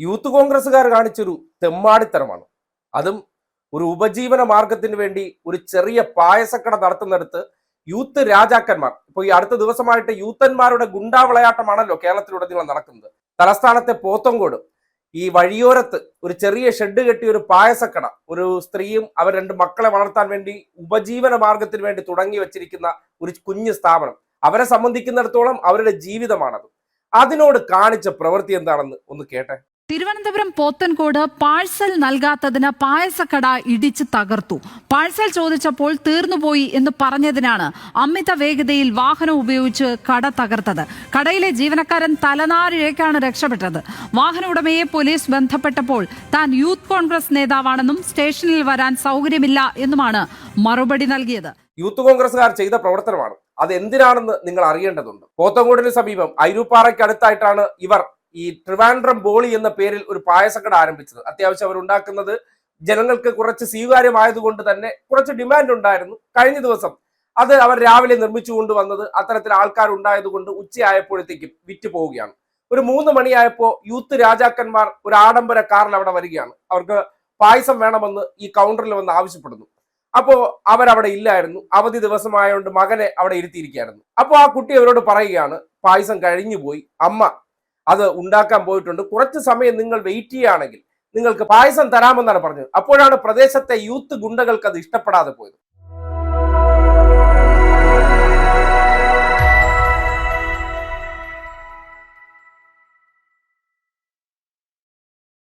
Youth കോൺഗ്രസ്സുകാർ കാണിച്ചൊരു തെമ്മാടിത്തരമാണ്. അതും ഒരു ഉപജീവന മാർഗത്തിന് വേണ്ടി ഒരു ചെറിയ പായസക്കട നടത്തുന്നിടത്ത് യൂത്ത് രാജാക്കന്മാർ ഇപ്പൊ ഈ അടുത്ത ദിവസമായിട്ട് യൂത്തന്മാരുടെ ഗുണ്ടാവിളയാട്ടമാണല്ലോ കേരളത്തിലുടനീളം നടക്കുന്നത്. തലസ്ഥാനത്തെ പോത്തങ്കോട് ഈ വഴിയോരത്ത് ഒരു ചെറിയ ഷെഡ് കെട്ടി ഒരു പായസക്കട ഒരു സ്ത്രീയും അവർ രണ്ട് മക്കളെ വളർത്താൻ വേണ്ടി ഉപജീവന മാർഗത്തിന് വേണ്ടി തുടങ്ങി വെച്ചിരിക്കുന്ന ഒരു കുഞ്ഞു സ്ഥാപനം. അവരെ സംബന്ധിക്കുന്നിടത്തോളം അവരുടെ ജീവിതമാണത്. അതിനോട് കാണിച്ച പ്രവൃത്തി എന്താണെന്ന് ഒന്ന് കേട്ടെ. തിരുവനന്തപുരം പോത്തൻകോട് പാഴ്സൽ നൽകാത്തതിന് പായസക്കട ഇടിച്ച് തകർത്തു. പാഴ്സൽ ചോദിച്ചപ്പോൾ തീർന്നുപോയി എന്ന് പറഞ്ഞതിനാണ് അമിത വേഗതയിൽ വാഹനം ഉപയോഗിച്ച് കട തകർത്തത്. കടയിലെ ജീവനക്കാരൻ തലനാരിഴേക്കാണ് രക്ഷപ്പെട്ടത്. വാഹന ഉടമയെ പോലീസ് ബന്ധപ്പെട്ടപ്പോൾ താൻ യൂത്ത് കോൺഗ്രസ് നേതാവാണെന്നും സ്റ്റേഷനിൽ വരാൻ സൗകര്യമില്ല എന്നുമാണ് മറുപടി നൽകിയത്. യൂത്ത് കോൺഗ്രസ്സുകാർ ചെയ്ത പ്രവർത്തനമാണ്. അത് എന്തിനാണെന്ന് നിങ്ങൾ അറിയേണ്ടതുണ്ട്. പോത്തങ്കോടിന് സമീപം ഐരൂപ്പാറയ്ക്ക് അടുത്തായിട്ടാണ് ഇവർ ഈ ട്രിവാൻഡ്രം ബോളി എന്ന പേരിൽ ഒരു പായസക്കട ആരംഭിച്ചത്. അത്യാവശ്യം അവർ ഉണ്ടാക്കുന്നത് ജനങ്ങൾക്ക് കുറച്ച് സ്വീകാര്യമായതുകൊണ്ട് തന്നെ കുറച്ച് ഡിമാൻഡ് ഉണ്ടായിരുന്നു കഴിഞ്ഞ ദിവസം. അത് അവർ രാവിലെ നിർമ്മിച്ചു കൊണ്ടുവന്നത് അത്തരത്തിൽ ആൾക്കാർ ഉണ്ടായതുകൊണ്ട് ഉച്ചയായപ്പോഴത്തേക്കും വിറ്റ് പോവുകയാണ്. ഒരു മൂന്ന് മണിയായപ്പോൾ യൂത്ത് രാജാക്കന്മാർ ഒരു ആഡംബര കാറിൽ അവിടെ വരികയാണ്. അവർക്ക് പായസം വേണമെന്ന് ഈ കൗണ്ടറിൽ വന്ന് ആവശ്യപ്പെടുന്നു. അപ്പോ അവരവിടെ ഇല്ലായിരുന്നു. അവധി ദിവസമായതുകൊണ്ട് മകനെ അവിടെ ഇരുത്തിയിരിക്കുകയായിരുന്നു. അപ്പോൾ ആ കുട്ടി അവരോട് പറയുകയാണ് പായസം കഴിഞ്ഞു പോയി അമ്മ അത് ഉണ്ടാക്കാൻ പോയിട്ടുണ്ട്. കുറച്ച് സമയം നിങ്ങൾ വെയിറ്റ് ചെയ്യുകയാണെങ്കിൽ നിങ്ങൾക്ക് പായസം തരാമെന്നാണ് പറഞ്ഞത്. അപ്പോഴാണ് പ്രദേശത്തെ യൂത്ത് ഗുണ്ടകൾക്ക് അത് ഇഷ്ടപ്പെടാതെ പോയത്.